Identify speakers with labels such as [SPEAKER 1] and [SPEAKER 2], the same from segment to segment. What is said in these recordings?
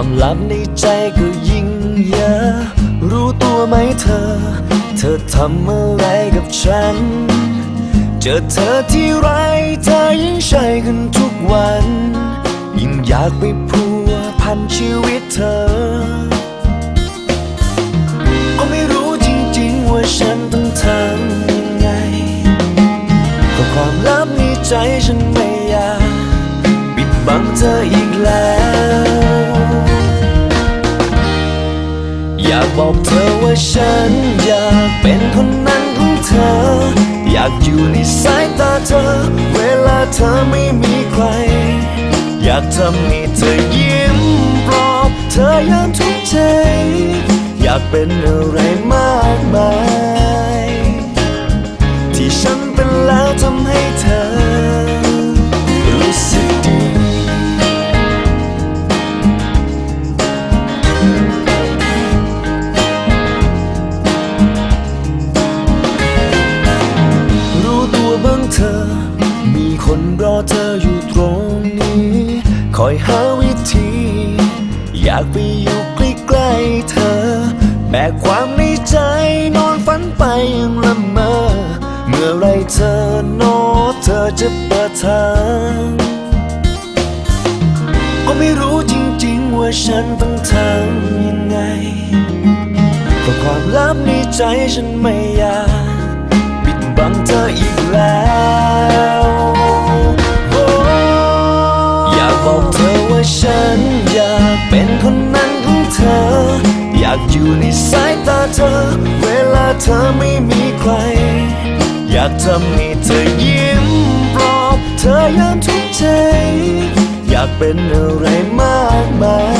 [SPEAKER 1] ความลับในใจก็ยิ่งเยอะ รู้ตัวไหมเธอ เธอทำอะไรกับฉัน เจอเธอที่ไรเธอยิ่งใช่ขึ้นทุกวัน ยิ่งอยากไปพัวพันชีวิตเธอ ก็ไม่รู้จริงๆว่าฉันต้องทำยังไงก็ความลับในใจฉันไม่อยากปิดบังเธออีกแล้ว บอกเธอว่าฉันอยากเป็นคนนั้นของเธอ อยากอยู่ในสายตาเธอ เวลาเธอไม่มีใคร อยากทำให้เธอยิ้มปลอบเธอยามทุกข์ใจ อยากเป็นอะไรมากมาย ธอ มีคนรอเธออยู่ตรงนี้ คอยหาวิธี อยากไปอยู่ใกล้ๆเธอแบกความในใจนอนฝันไปยังละเมอ เมื่อไรเธอโนเธอจะเปิดทางก็ไม่รู้จริง ๆ ว่าฉันต้องทำยังไงก็ความลับในใจฉันไม่อยาก บังเธออีกแล้วโอ้อยากบอกเธอว่าฉันอยากเป็นคนนั้นของเธอ อยากอยู่ในสายตาเธอ เวลาเธอไม่มีใคร อยากทำให้เธอยิ้มปลอบเธอยามทุกข์ใจ อยากเป็นอะไรมากมาย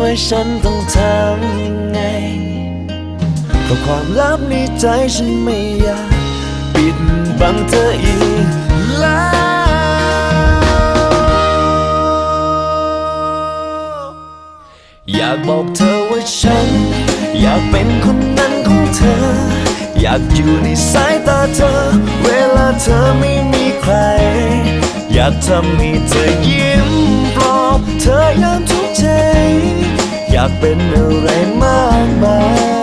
[SPEAKER 1] ว่าฉันต้องทำยังไงเพราะความลับในใจฉันไม่อยากปิดบังเธออีกแล้วอยากบอกเธอว่าฉัน อยากเป็นคนนั้นของเธอ อยากอยู่ในสายตาเธอ เวลาเธอไม่มีใคร อยากทำให้เธอยิ้มปลอบเธอยามทุก อยากเป็นอะไรมากมาย